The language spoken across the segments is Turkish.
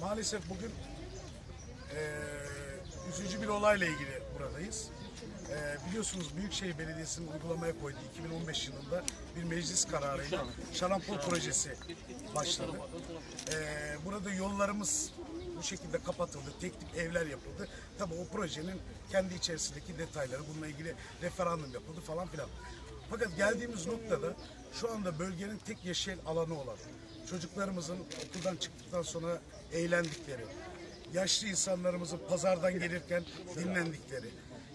Maalesef bugün eee üzücü bir olayla ilgili buradayız. Eee biliyorsunuz Büyükşehir Belediyesi'nin uygulamaya koyduğu 2015 yılında bir meclis kararıyla Şarampol projesi başladı. Eee, burada yollarımız bu şekilde kapatıldı, tek tip evler yapıldı. Tabii o projenin kendi içerisindeki detayları, bununla ilgili referandum yapıldı falan filan. Fakat geldiğimiz noktada şu anda bölgenin tek yeşil alanı olan, çocuklarımızın okuldan çıktıktan sonra eğlendikleri, yaşlı insanlarımızın pazardan gelirken dinlendikleri,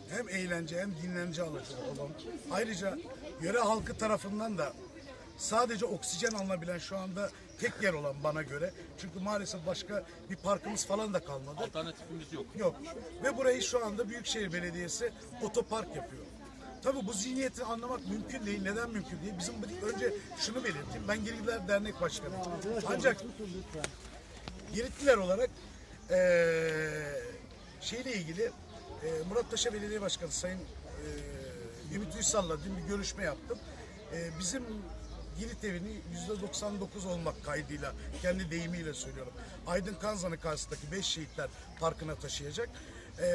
hem eğlence hem dinlence alanı olan, ayrıca yöre halkı tarafından da sadece oksijen alınabilen şu anda tek yer olan bana göre. Çünkü maalesef başka bir parkımız falan da kalmadı. Alternatifimiz yok. Yok. Ve burayı şu anda Büyükşehir Belediyesi otopark yapıyor. Tabii bu zihniyeti anlamak mümkün değil. Neden mümkün değil? Bizim önce şunu belirteyim. Ben Giritliler Dernek Başkanıyım. Ancak Giritliler olarak eee şeyle ilgili eee Murat Paşa Belediye Başkanı Sayın eee Ümit Uysal'la dün bir görüşme yaptım. Eee bizim Girit evini yüzde 99 olmak kaydıyla kendi deyimiyle söylüyorum. Aydın Kanzan'ın karşısındaki 5 şehitler parkına taşıyacak. Eee,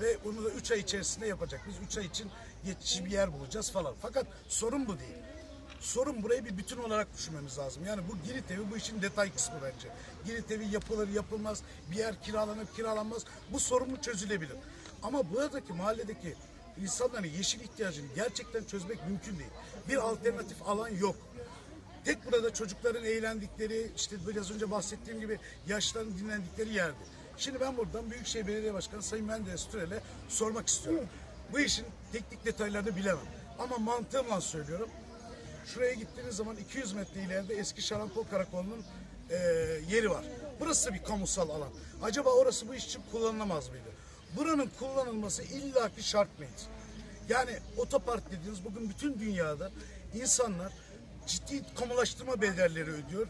ve bunu da 3 ay içerisinde yapacak. Biz 3 ay için geçici bir yer bulacağız falan. Fakat sorun bu değil. Sorun burayı bir bütün olarak düşünmemiz lazım. Yani bu Girit evi bu işin detay kısmı bence. Girit evi yapılır yapılmaz, bir yer kiralanır kiralanmaz. Bu sorun çözülebilir. Ama buradaki mahalledeki insanların yeşil ihtiyacını gerçekten çözmek mümkün değil. Bir alternatif alan yok. Tek burada çocukların eğlendikleri, işte biraz önce bahsettiğim gibi yaşların dinlendikleri yerdi. Şimdi ben buradan Büyükşehir Belediye Başkanı Sayın Menderes Türel'e sormak istiyorum. Bu işin teknik detaylarını bilemem. Ama mantığımla söylüyorum. Şuraya gittiğiniz zaman 200 metre ileride eski Şarampol Karakolu'nun e, yeri var. Burası bir kamusal alan. Acaba orası bu iş için kullanılamaz mıydı? Buranın kullanılması illaki şart mıydı? Yani otopark dediğiniz bugün bütün dünyada insanlar ciddi kamulaştırma bedelleri ödüyor.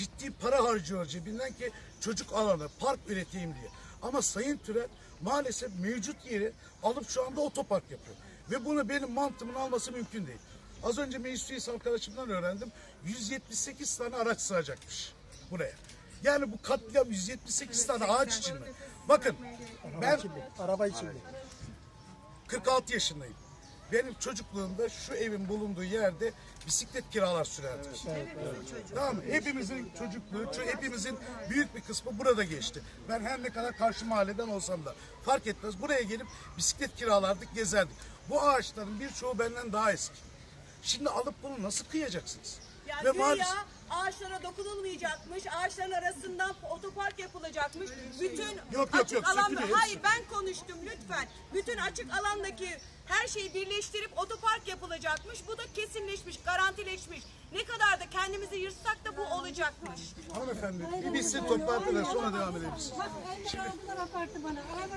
Ciddi para harcıyor cebinden ki çocuk alanı, park üreteyim diye. Ama Sayın Türel maalesef mevcut yeri alıp şu anda otopark yapıyor. Ve bunu benim mantığımın alması mümkün değil. Az önce meclis üyesi arkadaşımdan öğrendim. 178 tane araç sığacakmış buraya. Yani bu katliam 178 tane ağaç için mi? Bakın ben Araba içinde. 46 yaşındayım. Benim çocukluğumda şu evin bulunduğu yerde bisiklet kiralar sürerdik. Tamam mı? Hepimizin çocukluğu, ço- hepimizin büyük bir kısmı burada geçti. Ben her ne kadar karşı mahalleden olsam da fark etmez. Buraya gelip bisiklet kiralardık, gezerdik. Bu ağaçların birçoğu benden daha eski. Şimdi alıp bunu nasıl kıyacaksınız? Ya Ve güya maalesef ağaçlara dokunulmayacakmış, ağaçların arasından otopark yapılacakmış. Bütün yok, açık yok, alanda, hayır ben konuştum lütfen. Bütün açık alandaki her şeyi birleştirip otopark yapılacakmış. Bu da kesinleşmiş, garantileşmiş. Ne kadar da kendimizi yırtsak da bu olacakmış. hanımefendi bir bitsin toplantılar sonra devam edebiliriz. Bak apartı bana. Araba